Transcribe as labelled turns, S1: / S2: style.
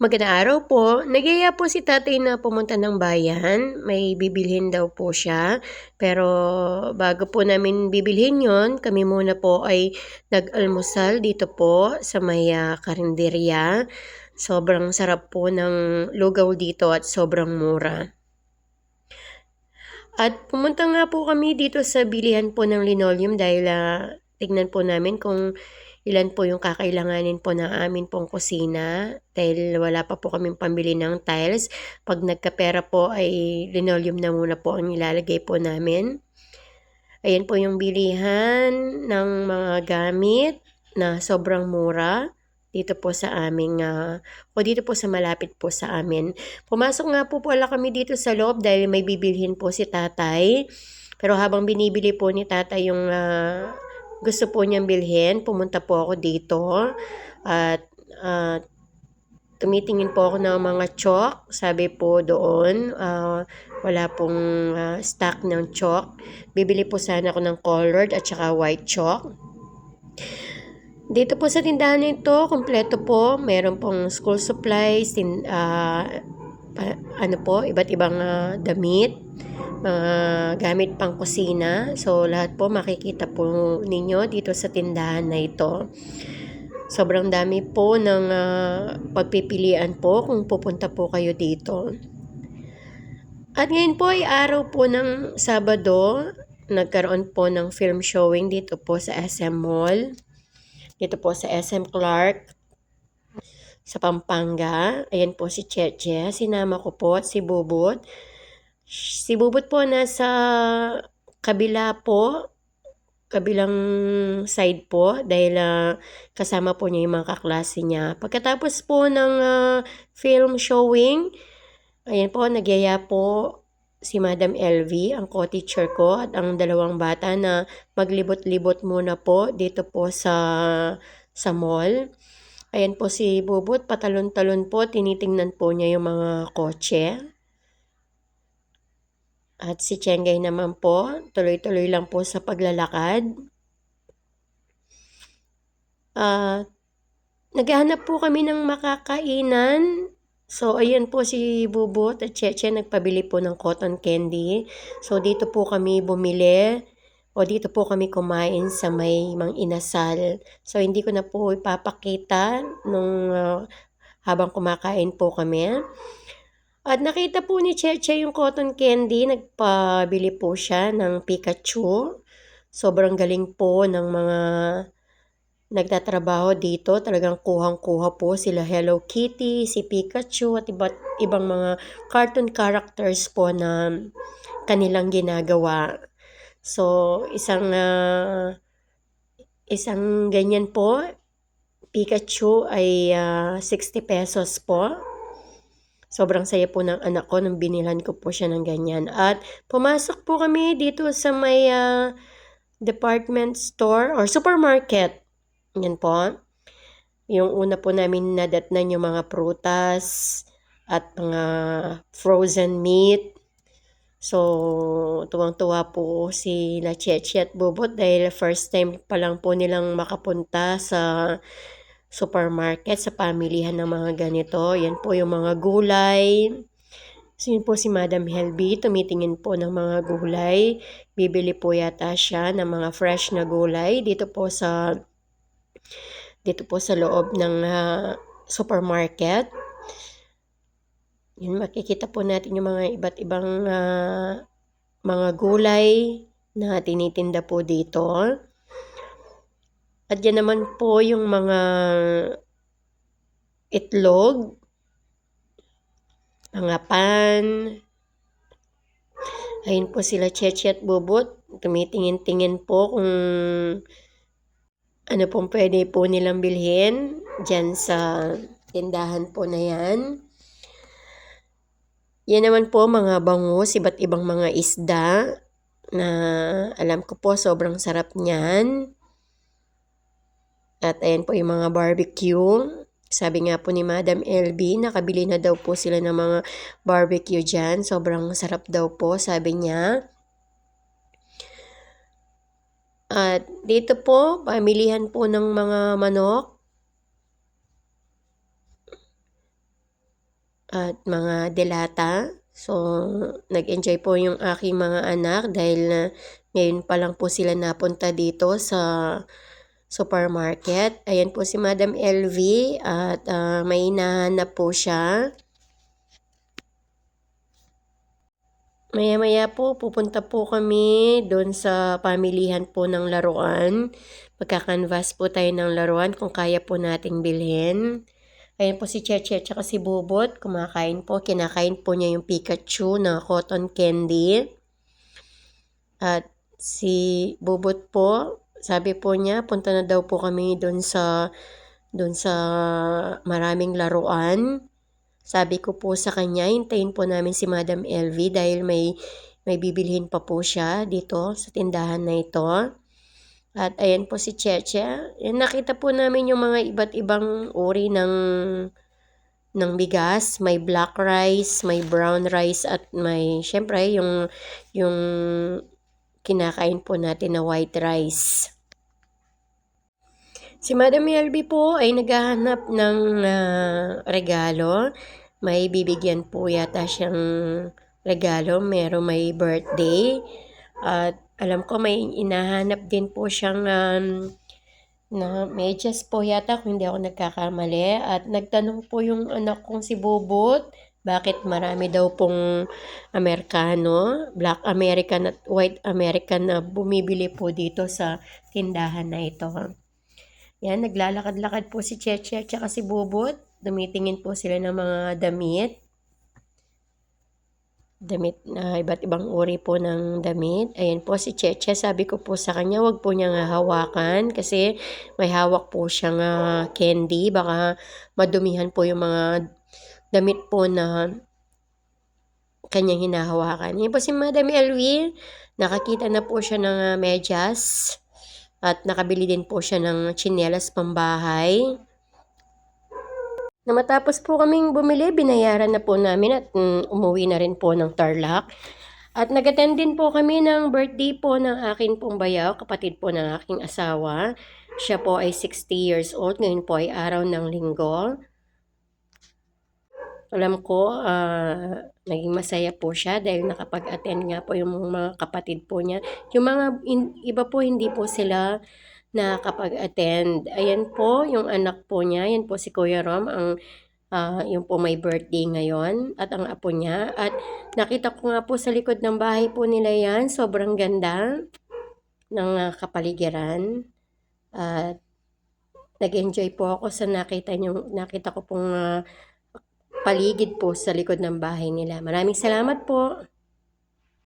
S1: Magandang araw po. Nagyaya po si tatay na pumunta ng bayan. May bibilhin daw po siya. Pero bago po namin bibilhin yon, kami muna po ay nag-almusal dito po sa may uh, karinderya. Sobrang sarap po ng lugaw dito at sobrang mura. At pumunta nga po kami dito sa bilihan po ng linoleum dahil uh, tignan po namin kung ilan po yung kakailanganin po ng amin pong kusina dahil wala pa po kaming pambili ng tiles. Pag nagkapera po ay linoleum na muna po ang nilalagay po namin. Ayan po yung bilihan ng mga gamit na sobrang mura dito po sa aming uh, o dito po sa malapit po sa amin. Pumasok nga po pala kami dito sa loob dahil may bibilhin po si tatay. Pero habang binibili po ni tatay yung uh, gusto po niyang bilhin, pumunta po ako dito at uh, tumitingin po ako ng mga chalk. Sabi po doon, uh, wala pong uh, stock ng chalk. Bibili po sana ako ng colored at saka white chalk. Dito po sa tindahan nito, kompleto po. Meron pong school supplies, tin, uh, pa, ano po, iba't ibang uh, damit mga gamit pang kusina. So, lahat po makikita po ninyo dito sa tindahan na ito. Sobrang dami po ng uh, pagpipilian po kung pupunta po kayo dito. At ngayon po ay araw po ng Sabado. Nagkaroon po ng film showing dito po sa SM Mall. Dito po sa SM Clark sa Pampanga. Ayan po si Cheche. Sinama ko po si Bubot. Si Bubot po nasa kabila po, kabilang side po dahil uh, kasama po niya yung mga kaklase niya. Pagkatapos po ng uh, film showing, ayan po, nagyaya po si Madam LV, ang co-teacher ko at ang dalawang bata na maglibot-libot muna po dito po sa sa mall. Ayan po si Bubot, patalon-talon po, tinitingnan po niya yung mga kotse. At si Chengay naman po, tuloy-tuloy lang po sa paglalakad. Uh, naghahanap po kami ng makakainan. So, ayan po si Bubot at Cheche nagpabili po ng cotton candy. So, dito po kami bumili o dito po kami kumain sa may mang inasal. So, hindi ko na po ipapakita nung uh, habang kumakain po kami. At nakita po ni Cheche yung cotton candy, nagpabili po siya ng Pikachu. Sobrang galing po ng mga nagtatrabaho dito. Talagang kuhang-kuha po sila Hello Kitty, si Pikachu at iba't ibang mga cartoon characters po na kanilang ginagawa. So, isang uh, isang ganyan po, Pikachu ay uh, ah, 60 pesos po. Sobrang saya po ng anak ko nung binilhan ko po siya ng ganyan. At pumasok po kami dito sa may uh, department store or supermarket. Yan po. Yung una po namin nadatnan yung mga prutas at mga frozen meat. So, tuwang-tuwa po si La Cheche at Bubot dahil first time pa lang po nilang makapunta sa supermarket, sa pamilihan ng mga ganito. Yan po yung mga gulay. Yun po si Madam Helby, tumitingin po ng mga gulay. Bibili po yata siya ng mga fresh na gulay dito po sa dito po sa loob ng uh, supermarket. Yun, makikita po natin yung mga iba't ibang uh, mga gulay na tinitinda po dito. At yan naman po yung mga itlog, mga pan. Ayun po sila Cheche at Bubot. Tumitingin-tingin po kung ano pong pwede po nilang bilhin dyan sa tindahan po na yan. Yan naman po mga bangus, iba't ibang mga isda na alam ko po sobrang sarap niyan. At ayan po yung mga barbecue. Sabi nga po ni Madam LB, nakabili na daw po sila ng mga barbecue dyan. Sobrang sarap daw po, sabi niya. At dito po, pamilihan po ng mga manok. at mga delata. So, nag-enjoy po yung aking mga anak dahil na ngayon pa lang po sila napunta dito sa supermarket. Ayan po si Madam LV at uh, may hinahanap po siya. Maya-maya po, pupunta po kami doon sa pamilihan po ng laruan. Magkakanvas po tayo ng laruan kung kaya po nating bilhin. Ayan po si Cheche at si Bubot. Kumakain po. Kinakain po niya yung Pikachu na cotton candy. At si Bubot po, sabi po niya, punta na daw po kami doon sa doon sa maraming laruan. Sabi ko po sa kanya, hintayin po namin si Madam LV dahil may, may bibilhin pa po siya dito sa tindahan na ito. At ayan po si Cheche. Yan, nakita po namin yung mga iba't ibang uri ng ng bigas, may black rice, may brown rice at may syempre yung yung kinakain po natin na white rice. Si Madam Yelby po ay naghahanap ng uh, regalo may bibigyan po yata siyang regalo, meron may birthday. At alam ko may inahanap din po siyang um, na medyas po yata kung hindi ako nagkakamali. At nagtanong po yung anak kong si Bubot, bakit marami daw pong Amerikano, Black American at White American na bumibili po dito sa tindahan na ito. Yan, naglalakad-lakad po si Cheche at si Bubot dumitingin po sila ng mga damit. Damit na uh, iba't ibang uri po ng damit. Ayan po si Cheche, sabi ko po sa kanya, wag po niya nga hawakan kasi may hawak po siyang uh, candy. Baka madumihan po yung mga damit po na kanyang hinahawakan. Yan po si Madam Elvie, nakakita na po siya ng uh, medyas at nakabili din po siya ng chinelas pambahay. Na matapos po kaming bumili, binayaran na po namin at um, umuwi na rin po ng Tarlac. At nag-attend din po kami ng birthday po ng akin pong bayaw, kapatid po ng aking asawa. Siya po ay 60 years old, ngayon po ay araw ng linggo. Alam ko, uh, naging masaya po siya dahil nakapag-attend nga po yung mga kapatid po niya. Yung mga in, iba po hindi po sila nakapag-attend. Ayan po, yung anak po niya, yan po si Kuya Rom, ang uh, yung po may birthday ngayon at ang apo niya. At nakita ko nga po sa likod ng bahay po nila yan, sobrang ganda ng uh, kapaligiran. At uh, nag-enjoy po ako sa nakita niyo, nakita ko pong uh, paligid po sa likod ng bahay nila. Maraming salamat po.